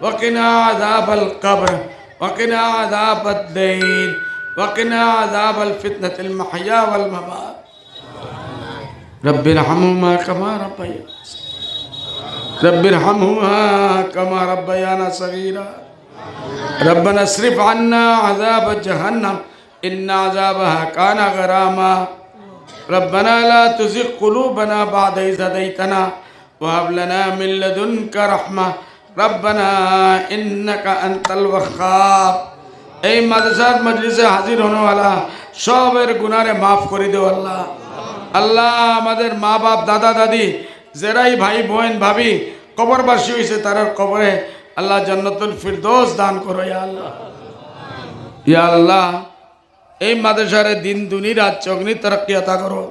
وقنا عذاب القبر وقنا عذاب الدين وقنا عذاب الفتنة المحيا والممات. رب ارحمهما كما ربيانا رب ارحمهما كما ربيانا صغيرا. ربنا اصرف عنا عذاب جهنم إن عذابها كان غراما. ربنا لا تزغ قلوبنا بعد إذ هديتنا وهب لنا من لدنك رحمة. এই মাদ্রাসার মজলিসে হাজির হনোওয়ালা সবের গুনারে মাফ করে দেও আল্লাহ। আল্লাহ আমাদের মা বাপ দাদা, দাদি জেরাই ভাই, বোন, ভাবি, কবরবাসী হয়েছে তার কবরে আল্লাহ জান্নাতুল ফিরদোস দান করো ইয়া আল্লাহ। ইয়া আল্লাহ, এই মাদ্রাসারে দিন, দুনি, রাত, চগ্নি তরক্কিয়াতা করো।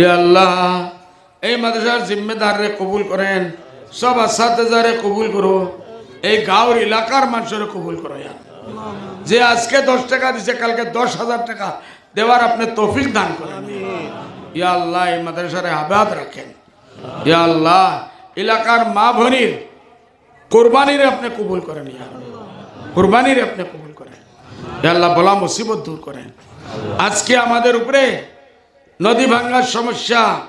ইয়া আল্লাহ, এই মাদ্রাসার জিম্মেদাররে কবুল করেন। সব আসাদারে কবুল করো। এই গাঁওর এলাকার মানুষের কবুল করো যে আজকে দশ টাকা দিছে, কালকে দশ হাজার টাকা দেওয়ার আপনি তৌফিক দান করেন। ইয়া আল্লাহ, এই মাদ্রাসারে আবাদ রাখেন। ইয়া আল্লাহ, এলাকার মা ভনির কোরবানির আপনি কবুল করেন ইয়া। কোরবানির আপনি কবুল করেন। ইয়া আল্লাহ, বলা মুসিবত দূর করেন। আজকে আমাদের উপরে নদী ভাঙ্গার সমস্যা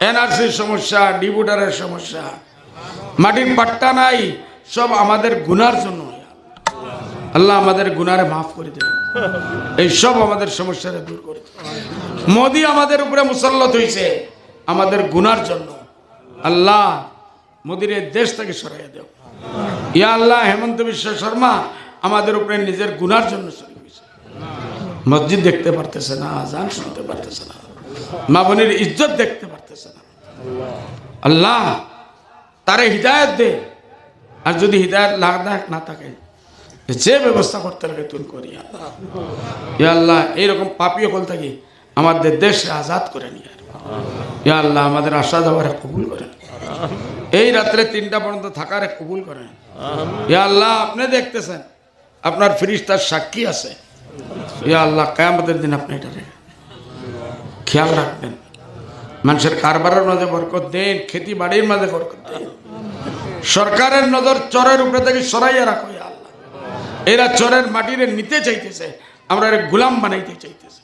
এনআরসির সমস্যা ডিবুটারের সমস্যা। মাটির পাট্টা নাই, সব আমাদের গুনার জন্য। আল্লাহ। আমাদের গুনারে মাফ করে দেবেন এই সব আমাদের সমস্যারে দূর করে। মোদি আমাদের উপরে মুসল্লত হয়েছে আমাদের গুনার জন্য। আল্লাহ মোদির এই দেশ থেকে সরাইয়া দেও। ইয়া আল্লাহ হেমন্ত বিশ্ব শর্মা আমাদের উপরে নিজের গুনার জন্য সরি হয়েছে মসজিদ দেখতে পারতেছে না, আজান শুনতে পারতেছে না। মা বোনের ইজ্জত দেখতে পারতেছে না। আল্লাহ তারে হৃদায়ত দে। আর যদি হৃদায়ত লাগ না থাকে, যে ব্যবস্থা করতে লাগে তুই করি। আল্লাহ আল্লাহ, এইরকম পাপি হল থাকি, আমাদের দেশে আজাদ করে নিয়ে ইয়া আল্লাহ, আমাদের আশা যাওয়ারে কবুল করেন এই রাত্রে তিনটা পর্যন্ত থাকারে কবুল করেন ইয়া আল্লাহ, আপনি দেখতেছেন, আপনার ফিরিস্তার সাক্ষী আছে। ইয়া আল্লাহ, কেয়ামতের দিন আপনি এটারে খেয়াল রাখবেন। মানুষের কারবারের মাঝে বরকত দেন, খেতি বাড়ির মাঝে বরকত দেন। সরকারের নজর চরের উপরে থেকে সরাইয়া রাখো আল্লাহ। এরা চরের মাটিরে নিতে চাইতেছে, আমরা এর গুলাম বানাইতে চাইতেছে।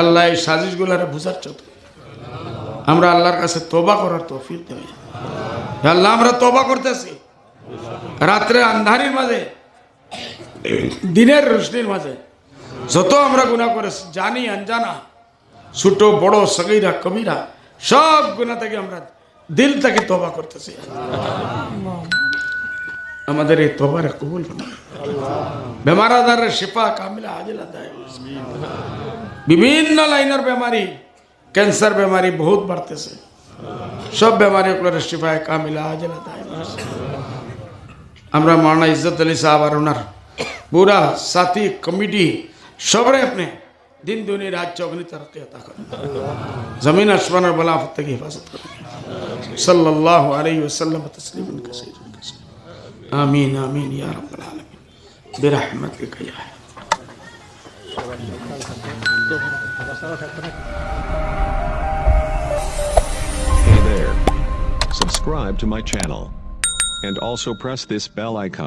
আল্লাহ এই সাজিশ গুলারে বুঝার চত আমরা আল্লাহর কাছে তোবা করার তৌফিক দেবে আল্লাহ, আমরা তোবা করতেছি। রাত্রে আন্ধারির মাঝে, দিনের রোশনির মাঝে, যত আমরা গুণা করেছি, জানি আনজানা ছোট, বড়, সগিরা কবিরা সব গুণা থেকে আমরা দিল থেকে তবা করতেছি। আমাদের এই তোবারে কবুল বেমার আধারের শিফা কামিলা হাজিলা দেয়। বিভিন্ন লাইনের বেমারি, ক্যান্সার বেমারি বহুত বাড়তেছে। সব বেমারি গুলোর শিফায় কামিলা হাজিলা দেয়। আমরা মাওলানা ইজ্জত আলী সাহেব আর ওনার পুরা সাথী, কমিটি, সবরে আপনি दिन दुनी रात चौगनी तरक्की अता करो ज़मीन आसमान और बलाफत की हिफाजत करो सल्लल्लाहु अलैहि वसल्लम तस्लीमन कसीर आमीन आमीन या रब्बल आलमीन बिरहमतिक Hey there. Subscribe to my channel and also press this bell icon.